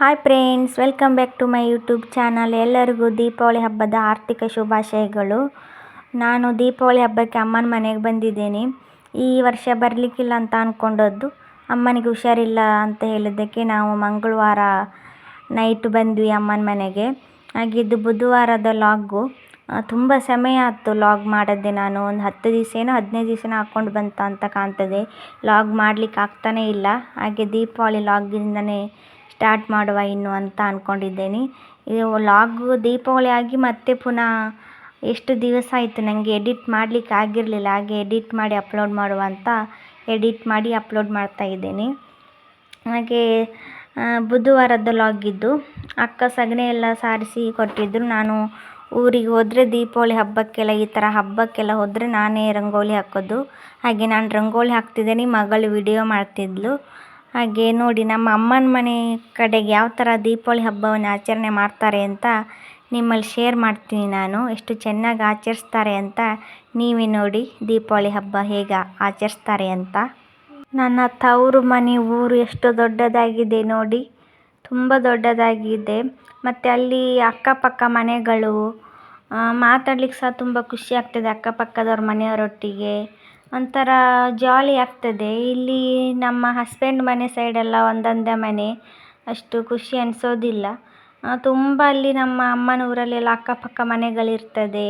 Hi friends welcome back to my YouTube channel ಎಲ್ಲರಿಗೂ ದೀಪಾವಳಿ ಹಬ್ಬದ ಆರ್ಥಿಕ ಶುಭಾಶಯಗಳು. ನಾನು ದೀಪಾವಳಿ ಹಬ್ಬಕ್ಕೆ ಅಮ್ಮನ ಮನೆಗೆ ಬಂದಿದ್ದೀನಿ. ಈ ವರ್ಷ ಬರಲಿಕ್ಕಿಲ್ಲ ಅಂತ ಅಂದ್ಕೊಂಡದ್ದು ಅಮ್ಮನಿಗೆ ಹುಷಾರಿಲ್ಲ ಅಂತ ಹೇಳಿದ್ದಕ್ಕೆ ನಾವು ಮಂಗಳವಾರ ನೈಟ್ ಬಂದ್ವಿ ಅಮ್ಮನ ಮನೆಗೆ. ಹಾಗಿದ್ದು ಬುಧವಾರದ ಲಾಗು ತುಂಬ ಸಮಯ ಆಯ್ತು ಲಾಗ್ ಮಾಡದೆ ನಾನು ಒಂದು ಹತ್ತು ದಿವಸ ಏನೋ ಹದಿನೈದು ದಿವಸನೋ ಹಾಕ್ಕೊಂಡು ಬಂತ ಅಂತ ಕಾಣ್ತದೆ. ಲಾಗ್ ಮಾಡ್ಲಿಕ್ಕೆ ಆಗ್ತಾನೇ ಇಲ್ಲ. ಹಾಗೆ ದೀಪಾವಳಿ ಲಾಗಿಂದನೇ ಸ್ಟಾರ್ಟ್ ಮಾಡುವ ಇನ್ನು ಅಂತ ಅಂದ್ಕೊಂಡಿದ್ದೇನೆ ಇದು ಲಾಗು ದೀಪಾವಳಿ ಆಗಿ ಮತ್ತೆ ಪುನಃ ಎಷ್ಟು ದಿವಸ ಆಯಿತು ನನಗೆ ಎಡಿಟ್ ಮಾಡಲಿಕ್ಕೆ ಆಗಿರಲಿಲ್ಲ. ಹಾಗೆ ಎಡಿಟ್ ಮಾಡಿ ಅಪ್ಲೋಡ್ ಮಾಡುವ ಅಂತ ಎಡಿಟ್ ಮಾಡಿ ಅಪ್ಲೋಡ್ ಮಾಡ್ತಾ ಇದ್ದೇನೆ. ಹಾಗೆ ಬುಧವಾರದ ಲಾಗಿದ್ದು ಅಕ್ಕ ಸಗಣಿ ಎಲ್ಲ ಸಾರಿಸಿ ಕೊಟ್ಟಿದ್ದರು ನಾನು ಊರಿಗೆ ಹೋದರೆ ದೀಪಾವಳಿ ಹಬ್ಬಕ್ಕೆಲ್ಲ ಈ ಥರ ಹಬ್ಬಕ್ಕೆಲ್ಲ ಹೋದರೆ ನಾನೇ ರಂಗೋಲಿ ಹಾಕೋದು. ಹಾಗೆ ನಾನು ರಂಗೋಲಿ ಹಾಕ್ತಿದ್ದೇನೆ. ಮಗಳು ವಿಡಿಯೋ ಮಾಡ್ತಿದ್ಲು. ಹಾಗೆ ನೋಡಿ ನಮ್ಮ ಅಮ್ಮನ ಮನೆ ಕಡೆಗೆ ಯಾವ ಥರ ದೀಪಾವಳಿ ಹಬ್ಬವನ್ನು ಆಚರಣೆ ಮಾಡ್ತಾರೆ ಅಂತ ನಿಮ್ಮಲ್ಲಿ ಶೇರ್ ಮಾಡ್ತೀನಿ ನಾನು. ಎಷ್ಟು ಚೆನ್ನಾಗಿ ಆಚರಿಸ್ತಾರೆ ಅಂತ ನೀವೇ ನೋಡಿ ದೀಪಾವಳಿ ಹಬ್ಬ ಹೇಗೆ ಆಚರಿಸ್ತಾರೆ ಅಂತ. ನನ್ನ ತವರು ಮನೆ ಊರು ಎಷ್ಟು ದೊಡ್ಡದಾಗಿದೆ ನೋಡಿ. ತುಂಬ ದೊಡ್ಡದಾಗಿದೆ. ಮತ್ತು ಅಲ್ಲಿ ಅಕ್ಕಪಕ್ಕ ಮನೆಗಳು ಮಾತಾಡ್ಲಿಕ್ಕೆ ಸಹ ತುಂಬ ಖುಷಿ ಆಗ್ತದೆ ಅಕ್ಕಪಕ್ಕದವ್ರ ಮನೆಯವರೊಟ್ಟಿಗೆ. ಒಂಥರ ಜಾಲಿ ಆಗ್ತದೆ. ಇಲ್ಲಿ ನಮ್ಮ ಹಸ್ಬೆಂಡ್ ಮನೆ ಸೈಡೆಲ್ಲ ಒಂದೊಂದೇ ಮನೆ. ಅಷ್ಟು ಖುಷಿ ಅನಿಸೋದಿಲ್ಲ. ತುಂಬ ಅಲ್ಲಿ ನಮ್ಮ ಅಮ್ಮನ ಊರಲ್ಲೆಲ್ಲ ಅಕ್ಕಪಕ್ಕ ಮನೆಗಳಿರ್ತದೆ.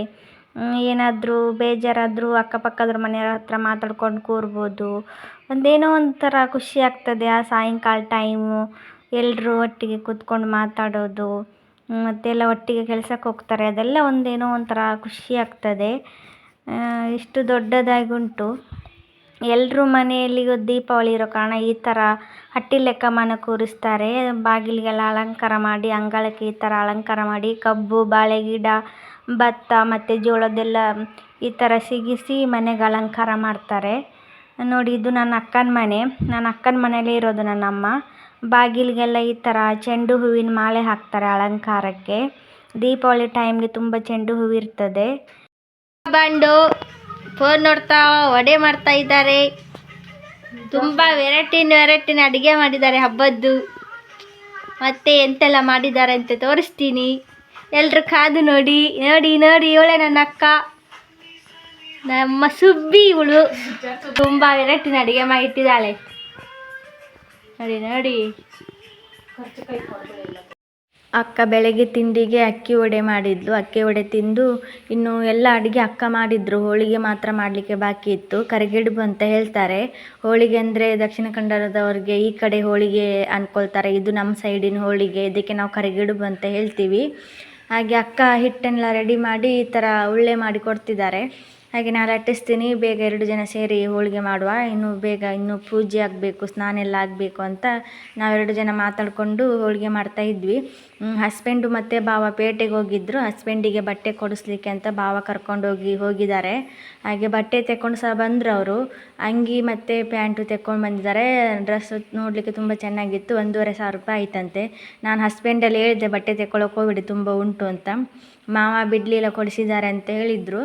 ಏನಾದರೂ ಬೇಜಾರಾದರೂ ಅಕ್ಕಪಕ್ಕದವ್ರ ಮನೆಯವ್ರ ಹತ್ರ ಮಾತಾಡ್ಕೊಂಡು ಕೂರ್ಬೋದು. ಒಂದೇನೋ ಒಂಥರ ಖುಷಿ ಆಗ್ತದೆ ಆ ಸಾಯಂಕಾಲ ಟೈಮು ಎಲ್ಲರೂ ಒಟ್ಟಿಗೆ ಕೂತ್ಕೊಂಡು ಮಾತಾಡೋದು. ಮತ್ತೆಲ್ಲ ಒಟ್ಟಿಗೆ ಕೆಲ್ಸಕ್ಕೆ ಹೋಗ್ತಾರೆ. ಅದೆಲ್ಲ ಒಂದೇನೋ ಒಂಥರ ಖುಷಿ ಆಗ್ತದೆ. ಇಷ್ಟು ದೊಡ್ಡದಾಗಿ ಉಂಟು ಎಲ್ಲರೂ ಮನೆಯಲ್ಲಿ ದೀಪಾವಳಿ ಇರೋ ಕಾರಣ ಈ ಥರ ಹಟ್ಟಿ ಲೆಕ್ಕ ಮನೆ ಕೂರಿಸ್ತಾರೆ. ಬಾಗಿಲಿಗೆಲ್ಲ ಅಲಂಕಾರ ಮಾಡಿ, ಅಂಗಳಕ್ಕೆ ಈ ಥರ ಅಲಂಕಾರ ಮಾಡಿ, ಕಬ್ಬು, ಬಾಳೆ ಗಿಡ, ಭತ್ತ ಮತ್ತು ಜೋಳದ್ದೆಲ್ಲ ಈ ಥರ ಸಿಗಿಸಿ ಮನೆಗೆ ಅಲಂಕಾರ ಮಾಡ್ತಾರೆ. ನೋಡಿ, ಇದು ನನ್ನ ಅಕ್ಕನ ಮನೆ. ನನ್ನ ಅಕ್ಕನ ಮನೇಲೇ ಇರೋದು ನನ್ನ ಅಮ್ಮ. ಬಾಗಿಲಿಗೆಲ್ಲ ಈ ಥರ ಚೆಂಡು ಹೂವಿನ ಮಾಲೆ ಹಾಕ್ತಾರೆ ಅಲಂಕಾರಕ್ಕೆ. ದೀಪಾವಳಿ ಟೈಮ್ಗೆ ತುಂಬ ಚೆಂಡು ಹೂವು ಇರ್ತದೆ. ಬಂಡು, ಫೋನ್ ನೋಡ್ತಾ, ವಡೆ ಮಾಡ್ತಾ ಇದ್ದಾರೆ. ತುಂಬ ವೆರೈಟಿನ ವೆರೈಟಿನ ಅಡುಗೆ ಮಾಡಿದ್ದಾರೆ ಹಬ್ಬದ್ದು. ಮತ್ತೆ ಎಂತೆಲ್ಲ ಮಾಡಿದ್ದಾರೆ ಅಂತ ತೋರಿಸ್ತೀನಿ. ಎಲ್ಲರೂ ಕಾದು ನೋಡಿ ನೋಡಿ ನೋಡಿ, ಇವಳೆ ನನ್ನ ಅಕ್ಕ. ನಮ್ಮ ಸುಬ್ಬಿ ಇವಳು. ತುಂಬ ವೆರೈಟಿನ ಅಡುಗೆ ಮಾಡಿಟ್ಟಿದ್ದಾಳೆ. ನೋಡಿ ನೋಡಿ. ಅಕ್ಕ ಬೆಳಗ್ಗೆ ತಿಂಡಿಗೆ ಅಕ್ಕಿ ವಡೆ ಮಾಡಿದ್ಲು. ಅಕ್ಕಿ ವಡೆ ತಿಂದು ಇನ್ನು ಎಲ್ಲ ಅಡುಗೆ ಅಕ್ಕ ಮಾಡಿದ್ರು. ಹೋಳಿಗೆ ಮಾತ್ರ ಮಾಡಲಿಕ್ಕೆ ಬಾಕಿ ಇತ್ತು. ಕರಿಗಡುಬು ಅಂತ ಹೇಳ್ತಾರೆ. ಹೋಳಿಗೆ ಅಂದರೆ ದಕ್ಷಿಣ ಕನ್ನಡದವ್ರಿಗೆ ಈ ಕಡೆ ಹೋಳಿಗೆ ಅಂದ್ಕೊಳ್ತಾರೆ ಇದು ನಮ್ಮ ಸೈಡಿನ ಹೋಳಿಗೆ. ಇದಕ್ಕೆ ನಾವು ಕರಿಗಡುಬು ಅಂತ ಹೇಳ್ತೀವಿ. ಹಾಗೆ ಅಕ್ಕ ಹಿಟ್ಟನ್ನೆಲ್ಲ ರೆಡಿ ಮಾಡಿ ಈ ಥರ ಉಳ್ಳೆ ಮಾಡಿ ಕೊಡ್ತಿದ್ದಾರೆ. ಹಾಗೆ ನಾನು ಲಟ್ಟಿಸ್ತೀನಿ ಬೇಗ ಎರಡು ಜನ ಸೇರಿ ಹೋಳಿಗೆ ಮಾಡುವ. ಇನ್ನು ಬೇಗ ಇನ್ನೂ ಪೂಜೆ ಆಗಬೇಕು, ಸ್ನಾನ ಎಲ್ಲ ಆಗಬೇಕು ಅಂತ ನಾವೆರಡು ಜನ ಮಾತಾಡಿಕೊಂಡು ಹೋಳಿಗೆ ಮಾಡ್ತಾ ಇದ್ವಿ. ಹಸ್ಬೆಂಡು ಮತ್ತು ಬಾವ ಪೇಟೆಗೆ ಹೋಗಿದ್ದರು ಹಸ್ಬೆಂಡಿಗೆ ಬಟ್ಟೆ ಕೊಡಿಸ್ಲಿಕ್ಕೆ ಅಂತ ಬಾವ ಕರ್ಕೊಂಡೋಗಿ ಹೋಗಿದ್ದಾರೆ. ಹಾಗೆ ಬಟ್ಟೆ ತೆಕ್ಕೊಂಡು ಸಹ ಬಂದರು ಅವರು. ಅಂಗಿ ಮತ್ತು ಪ್ಯಾಂಟು ತೆಕ್ಕೊಂಡು ಬಂದಿದ್ದಾರೆ. ಡ್ರೆಸ್ ನೋಡಲಿಕ್ಕೆ ತುಂಬ ಚೆನ್ನಾಗಿತ್ತು. ಒಂದೂವರೆ ಸಾವಿರ ರೂಪಾಯಿ ಆಯ್ತಂತೆ. ನಾನು ಹಸ್ಬೆಂಡಲ್ಲಿ ಹೇಳಿದ್ದೆ, ಬಟ್ಟೆ ತೆಕ್ಕೊಳ್ಳೋಕೆ ಹೋಗ್ಬಿಡಿ, ತುಂಬ ಉಂಟು ಅಂತ. ಮಾವ ಬಿಡ್ಲಿಲ್ಲ, ಕೊಡಿಸಿದ್ದಾರೆ ಅಂತ ಹೇಳಿದರು.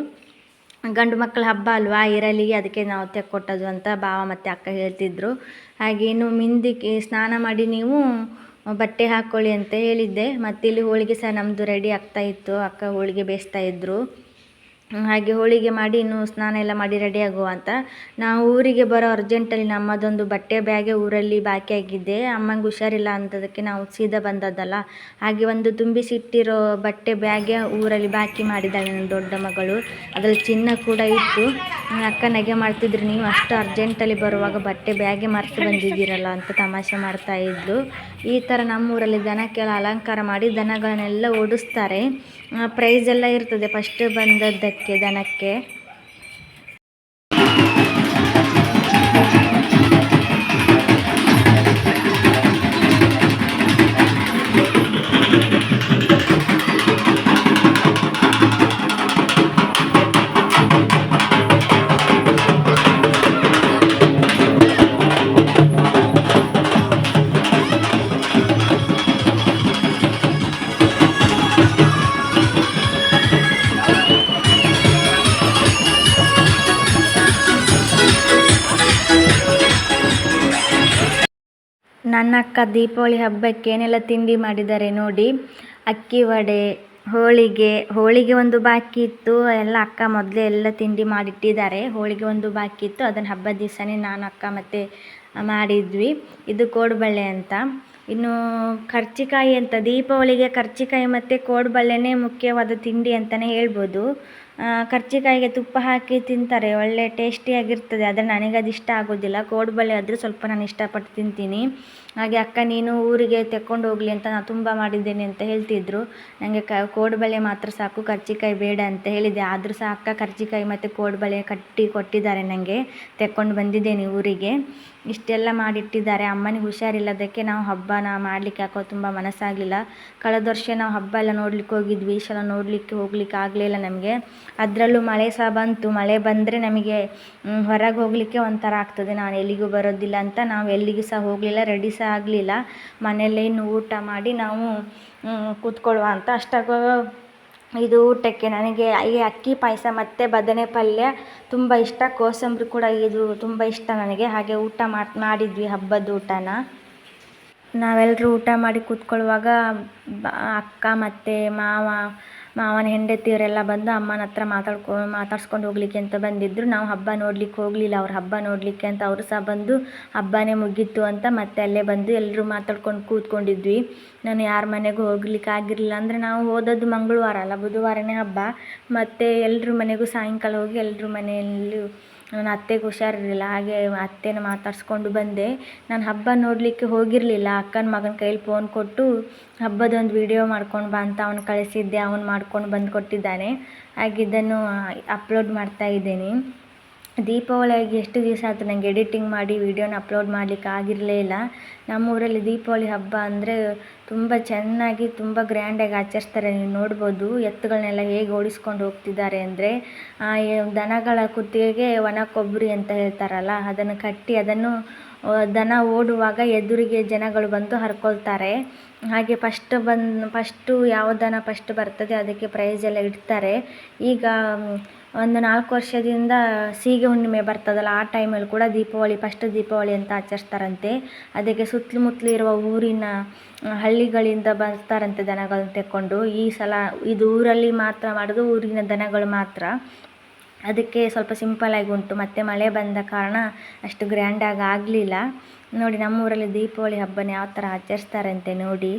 ಗಂಡು ಮಕ್ಕಳ ಹಬ್ಬ ಅಲ್ವಾ? ಇರಲಿ, ಅದಕ್ಕೆ ನಾವು ತೆಕ್ಕೊಟ್ಟದ್ದು ಅಂತ ಬಾವ ಮತ್ತು ಅಕ್ಕ ಹೇಳ್ತಿದ್ರು. ಹಾಗೇನು ಮಿಂದಿಗೆ ಸ್ನಾನ ಮಾಡಿ ನೀವು ಬಟ್ಟೆ ಹಾಕ್ಕೊಳ್ಳಿ ಅಂತ ಹೇಳಿದ್ದೆ. ಮತ್ತಿಲ್ಲಿ ಹೋಳಿಗೆ ಸಹ ನಮ್ಮದು ರೆಡಿ ಆಗ್ತಾ ಇತ್ತು. ಅಕ್ಕ ಹೋಳಿಗೆ ಬೇಯಿಸ್ತಾ ಇದ್ದರು ಹಾಗೆ ಹೋಳಿಗೆ ಮಾಡಿ ಇನ್ನು ಸ್ನಾನ ಎಲ್ಲ ಮಾಡಿ ರೆಡಿ ಆಗುವ ಅಂತ. ನಾವು ಊರಿಗೆ ಬರೋ ಅರ್ಜೆಂಟಲ್ಲಿ ನಮ್ಮದೊಂದು ಬಟ್ಟೆ ಬ್ಯಾಗೆ ಊರಲ್ಲಿ ಬಾಕಿ ಆಗಿದ್ದೆ ಅಮ್ಮಂಗೆ ಹುಷಾರಿಲ್ಲ ಅಂತದಕ್ಕೆ ನಾವು ಸೀದಾ ಬಂದದ್ದಲ್ಲ. ಹಾಗೆ ಒಂದು ತುಂಬಿಸಿಟ್ಟಿರೋ ಬಟ್ಟೆ ಬ್ಯಾಗೆ ಊರಲ್ಲಿ ಬಾಕಿ ಮಾಡಿದ್ದಾಳೆ ನನ್ನ ದೊಡ್ಡ ಮಗಳು. ಅದರಲ್ಲಿ ಚಿನ್ನ ಕೂಡ ಇತ್ತು. ಅಕ್ಕ ನಗೆ ಮಾಡ್ತಿದ್ರು, ನೀವು ಅಷ್ಟು ಅರ್ಜೆಂಟಲ್ಲಿ ಬರುವಾಗ ಬಟ್ಟೆ ಬ್ಯಾಗೆ ಮರೆತು ಬಂದಿದ್ದೀರಲ್ಲ ಅಂತ ತಮಾಷೆ ಮಾಡ್ತಾ ಇದ್ಲು. ಈ ಥರ ನಮ್ಮೂರಲ್ಲಿ ದನಕ್ಕೆಲ್ಲ ಅಲಂಕಾರ ಮಾಡಿ ದನಗಳನ್ನೆಲ್ಲ ಓಡಿಸ್ತಾರೆ. ಪ್ರೈಸ್ ಎಲ್ಲ ಇರ್ತದೆ. ಫಸ್ಟ್ ಬಂದದ್ದಕ್ಕೆ ದನಕ್ಕೆ. ನನ್ನ ಅಕ್ಕ ದೀಪಾವಳಿ ಹಬ್ಬಕ್ಕೆ ಏನೆಲ್ಲ ತಿಂಡಿ ಮಾಡಿದ್ದಾರೆ ನೋಡಿ. ಅಕ್ಕಿ ವಡೆ, ಹೋಳಿಗೆ ಹೋಳಿಗೆ ಒಂದು ಬಾಕಿ ಇತ್ತು. ಎಲ್ಲ ಅಕ್ಕ ಮೊದಲೇ ಎಲ್ಲ ತಿಂಡಿ ಮಾಡಿಟ್ಟಿದ್ದಾರೆ. ಹೋಳಿಗೆ ಒಂದು ಬಾಕಿ ಇತ್ತು. ಅದನ್ನು ಹಬ್ಬದ ದಿವಸನೇ ನಾನು ಅಕ್ಕ ಮತ್ತು ಮಾಡಿದ್ವಿ. ಇದು ಕೋಡುಬಳ್ಳೆ ಅಂತ. ಇನ್ನು ಕರ್ಚಿಕಾಯಿ ಅಂತ, ದೀಪಾವಳಿಗೆ ಕರ್ಚಿಕಾಯಿ ಮತ್ತು ಕೋಡುಬಳ್ಳೆನೇ ಮುಖ್ಯವಾದ ತಿಂಡಿ ಅಂತಲೇ ಹೇಳ್ಬೋದು. ಕರ್ಜಿಕಾಯಿಗೆ ತುಪ್ಪ ಹಾಕಿ ತಿಂತಾರೆ. ಒಳ್ಳೆ ಟೇಸ್ಟಿಯಾಗಿರ್ತದೆ. ಆದರೆ ನನಗೆ ಅದು ಇಷ್ಟ ಆಗೋದಿಲ್ಲ. ಕೋಡುಬಳೆ ಆದರೆ ಸ್ವಲ್ಪ ನಾನು ಇಷ್ಟಪಟ್ಟು ತಿಂತೀನಿ. ಹಾಗೆ ಅಕ್ಕ, ನೀನು ಊರಿಗೆ ತೆಕ್ಕೊಂಡು ಹೋಗಲಿ ಅಂತ ನಾನು ತುಂಬ ಮಾಡಿದ್ದೇನೆ ಅಂತ ಹೇಳ್ತಿದ್ರು. ನನಗೆ ಕ ಕೋಡುಬಳೆ ಮಾತ್ರ ಸಾಕು ಕರ್ಜಿಕಾಯಿ ಬೇಡ ಅಂತ ಹೇಳಿದೆ ಆದರೂ ಸಹ ಅಕ್ಕ ಕರ್ಜಿಕಾಯಿ ಮತ್ತು ಕೋಡುಬಳೆ ಕಟ್ಟಿ ಕೊಟ್ಟಿದ್ದಾರೆ ನನಗೆ ತೆಕ್ಕೊಂಡು ಬಂದಿದ್ದೇನೆ ಊರಿಗೆ. ಇಷ್ಟೆಲ್ಲ ಮಾಡಿಟ್ಟಿದ್ದಾರೆ. ಅಮ್ಮನಿಗೆ ಹುಷಾರಿಲ್ಲದಕ್ಕೆ ನಾವು ಹಬ್ಬನ ಮಾಡಲಿಕ್ಕೆ ಯಾಕೋ ತುಂಬ ಮನಸ್ಸಾಗಲಿಲ್ಲ. ಕಳೆದ ವರ್ಷ ನಾವು ಹಬ್ಬ ಎಲ್ಲ ನೋಡ್ಲಿಕ್ಕೆ ಹೋಗಿದ್ವಿ. ಈ ಸಲ ನೋಡಲಿಕ್ಕೆ ಹೋಗ್ಲಿಕ್ಕೆ ಆಗಲಿಲ್ಲ ನಮಗೆ. ಅದರಲ್ಲೂ ಮಳೆ ಸಹ ಬಂತು. ಮಳೆ ಬಂದರೆ ನಮಗೆ ಹೊರಗೆ ಹೋಗಲಿಕ್ಕೆ ಒಂಥರ ಆಗ್ತದೆ. ನಾನು ಎಲ್ಲಿಗೂ ಬರೋದಿಲ್ಲ ಅಂತ ನಾವು ಎಲ್ಲಿಗೂ ಸಹ ಹೋಗಲಿಲ್ಲ. ರೆಡಿ ಸಹ ಆಗಲಿಲ್ಲ. ಮನೆಯಲ್ಲೇ ಇನ್ನು ಊಟ ಮಾಡಿ ನಾವು ಕೂತ್ಕೊಳ್ಳುವ ಅಂತ ಅಷ್ಟಾಗ ಇದು ಊಟಕ್ಕೆ ನನಗೆ ಈ ಅಕ್ಕಿ ಪಾಯಸ ಮತ್ತು ಬದನೆ ಪಲ್ಯ ತುಂಬ ಇಷ್ಟ. ಕೋಸಂಬರಿ ಕೂಡ ಇದು ತುಂಬ ಇಷ್ಟ ನನಗೆ. ಹಾಗೆ ಊಟ ಮಾಡಿದ್ವಿ ಹಬ್ಬದ ಊಟನ. ನಾವೆಲ್ಲರೂ ಊಟ ಮಾಡಿ ಕೂತ್ಕೊಳ್ಳುವಾಗ ಅಕ್ಕ ಮತ್ತು ಮಾವ ಮಾವನ ಹೆಂಡತಿಯವರೆಲ್ಲ ಬಂದು ಅಮ್ಮನ ಹತ್ರ ಮಾತಾಡ್ಕೊ, ಮಾತಾಡ್ಸ್ಕೊಂಡು ಹೋಗ್ಲಿಕ್ಕೆ ಅಂತ ಬಂದಿದ್ದರು ನಾವು ಹಬ್ಬ ನೋಡ್ಲಿಕ್ಕೆ ಹೋಗಲಿಲ್ಲ. ಅವ್ರ ಹಬ್ಬ ನೋಡಲಿಕ್ಕೆ ಅಂತ ಅವರು ಸಹ ಬಂದು ಹಬ್ಬನೇ ಮುಗೀತು ಅಂತ ಮತ್ತೆ ಅಲ್ಲೇ ಬಂದು ಎಲ್ಲರೂ ಮಾತಾಡ್ಕೊಂಡು ಕೂತ್ಕೊಂಡಿದ್ವಿ. ನಾನು ಯಾರ ಮನೆಗೂ ಹೋಗ್ಲಿಕ್ಕೆ ಆಗಿರಲಿಲ್ಲ ಅಂದರೆ ನಾವು ಹೋದದ್ದು ಮಂಗಳವಾರ ಅಲ್ಲ, ಬುಧವಾರನೇ ಹಬ್ಬ. ಮತ್ತು ಎಲ್ಲರೂ ಮನೆಗೂ ಸಾಯಂಕಾಲ ಹೋಗಿ ಎಲ್ಲರೂ ಮನೆಯಲ್ಲಿ ನನ್ನ ಅತ್ತೆಗೆ ಹುಷಾರಿರಲಿಲ್ಲ, ಹಾಗೆ ಅತ್ತೆನ ಮಾತಾಡಿಸ್ಕೊಂಡು ಬಂದೆ. ನಾನು ಹಬ್ಬ ನೋಡಲಿಕ್ಕೆ ಹೋಗಿರಲಿಲ್ಲ, ಅಕ್ಕನ ಮಗನ ಕೈಲಿ ಫೋನ್ ಕೊಟ್ಟು ಹಬ್ಬದೊಂದು ವಿಡಿಯೋ ಮಾಡ್ಕೊಂಡು ಬಾ ಅಂತ ಅವ್ನು ಕಳಿಸಿದ್ದೆ, ಅವ್ನು ಮಾಡ್ಕೊಂಡು ಬಂದು ಕೊಟ್ಟಿದ್ದಾನೆ ಹಾಗೆ ಇದನ್ನು ಅಪ್ಲೋಡ್ ಮಾಡ್ತಾ ಇದ್ದೀನಿ. ದೀಪಾವಳಿಯಾಗಿ ಎಷ್ಟು ದಿವಸ ಆಯಿತು ನನಗೆ ಎಡಿಟಿಂಗ್ ಮಾಡಿ ವೀಡಿಯೋನ ಅಪ್ಲೋಡ್ ಮಾಡಲಿಕ್ಕೆ ಆಗಿರಲೇ ಇಲ್ಲ. ನಮ್ಮೂರಲ್ಲಿ ದೀಪಾವಳಿ ಹಬ್ಬ ಅಂದರೆ ತುಂಬ ಚೆನ್ನಾಗಿ ತುಂಬ ಗ್ರ್ಯಾಂಡಾಗಿ ಆಚರಿಸ್ತಾರೆ. ನೀವು ನೋಡ್ಬೋದು ಎತ್ತುಗಳನ್ನೆಲ್ಲ ಹೇಗೆ ಓಡಿಸ್ಕೊಂಡು ಹೋಗ್ತಿದ್ದಾರೆ ಅಂದರೆ ದನಗಳ ಕುತ್ತಿಗೆಗೆ ಒಣ ಕೊಬ್ಬರಿ ಅಂತ ಹೇಳ್ತಾರಲ್ಲ, ಅದನ್ನು ಕಟ್ಟಿ ಅದನ್ನು ದನ ಓಡುವಾಗ ಎದುರಿಗೆ ಜನಗಳು ಬಂದು ಹರ್ಕೊಳ್ತಾರೆ. ಹಾಗೆ ಫಸ್ಟ್ ಬಂದು ಫಸ್ಟು ಯಾವ ದನ ಫಸ್ಟ್ ಬರ್ತದೆ ಅದಕ್ಕೆ ಪ್ರೈಸ್ ಎಲ್ಲ ಇಡ್ತಾರೆ. ಈಗ ಒಂದು ನಾಲ್ಕು ವರ್ಷದಿಂದ ಸೀಗೆ ಹುಣ್ಣಿಮೆ ಬರ್ತದಲ್ಲ, ಆ ಟೈಮಲ್ಲಿ ಕೂಡ ದೀಪಾವಳಿ, ಫಸ್ಟ್ ದೀಪಾವಳಿ ಅಂತ ಆಚರಿಸ್ತಾರಂತೆ. ಅದಕ್ಕೆ ಸುತ್ತಮುತ್ತಲು ಇರುವ ಊರಿನ ಹಳ್ಳಿಗಳಿಂದ ಬರ್ತಾರಂತೆ ದನಗಳನ್ನ ತೆಕ್ಕೊಂಡು. ಈ ಸಲ ಇದು ಊರಲ್ಲಿ ಮಾತ್ರ ಮಾಡೋದು, ಊರಿನ ದನಗಳು ಮಾತ್ರ. ಅದಕ್ಕೆ ಸ್ವಲ್ಪ ಸಿಂಪಲ್ಲಾಗಿ ಉಂಟು. ಮತ್ತು ಮಳೆ ಬಂದ ಕಾರಣ ಅಷ್ಟು ಗ್ರ್ಯಾಂಡಾಗಿ ಆಗಲಿಲ್ಲ. ನೋಡಿ, ನಮ್ಮೂರಲ್ಲಿ ದೀಪಾವಳಿ ಹಬ್ಬನ ಯಾವ ಥರ ಆಚರಿಸ್ತಾರಂತೆ ನೋಡಿ.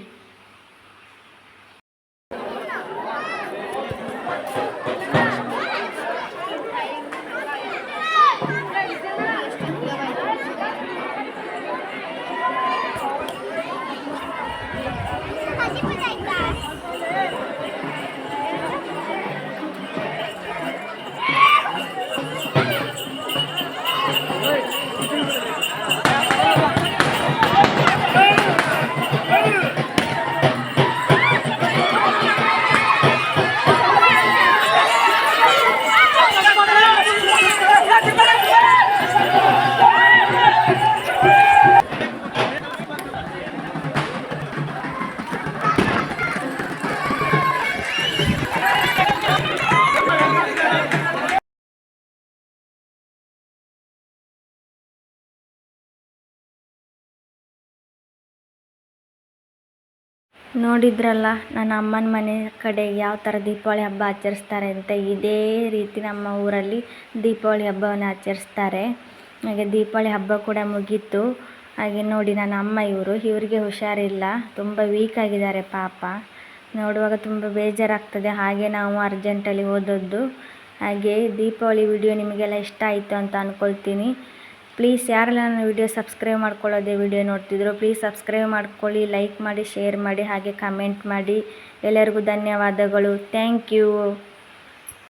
ನೋಡಿದ್ರಲ್ಲ, ನನ್ನ ಅಮ್ಮನ ಮನೆ ಕಡೆ ಯಾವ ಥರ ದೀಪಾವಳಿ ಹಬ್ಬ ಆಚರಿಸ್ತಾರೆ ಅಂತ ಇದೇ ರೀತಿ ನಮ್ಮ ಊರಲ್ಲಿ ದೀಪಾವಳಿ ಹಬ್ಬವನ್ನು ಆಚರಿಸ್ತಾರೆ. ಹಾಗೆ ದೀಪಾವಳಿ ಹಬ್ಬ ಕೂಡ ಮುಗೀತು. ಹಾಗೆ ನೋಡಿ ನನ್ನ ಅಮ್ಮ ಇವರು, ಇವರಿಗೆ ಹುಷಾರಿಲ್ಲ, ತುಂಬ ವೀಕ್ ಆಗಿದ್ದಾರೆ ಪಾಪ. ನೋಡುವಾಗ ತುಂಬ ಬೇಜಾರಾಗ್ತದೆ, ಹಾಗೆ ನಾವು ಅರ್ಜೆಂಟಲ್ಲಿ ಓದೋದು ಹಾಗೆ ದೀಪಾವಳಿ ವಿಡಿಯೋ ನಿಮಗೆಲ್ಲ ಇಷ್ಟ ಆಯಿತು ಅಂತ ಅಂದ್ಕೊಳ್ತೀನಿ ಪ್ಲೀಸ್ ಯಾರೆಲ್ಲ ನನ್ನ ವಿಡಿಯೋ ಸಬ್ಸ್ಕ್ರೈಬ್ ಮಾಡ್ಕೊಳ್ಳೋದೆ ವಿಡಿಯೋ ನೋಡ್ತಿದ್ರು ಪ್ಲೀಸ್ ಸಬ್ಸ್ಕ್ರೈಬ್ ಮಾಡ್ಕೊಳ್ಳಿ ಲೈಕ್ ಮಾಡಿ ಶೇರ್ ಮಾಡಿ, ಹಾಗೆ ಕಮೆಂಟ್ ಮಾಡಿ. ಎಲ್ಲರಿಗೂ ಧನ್ಯವಾದಗಳು. Thank you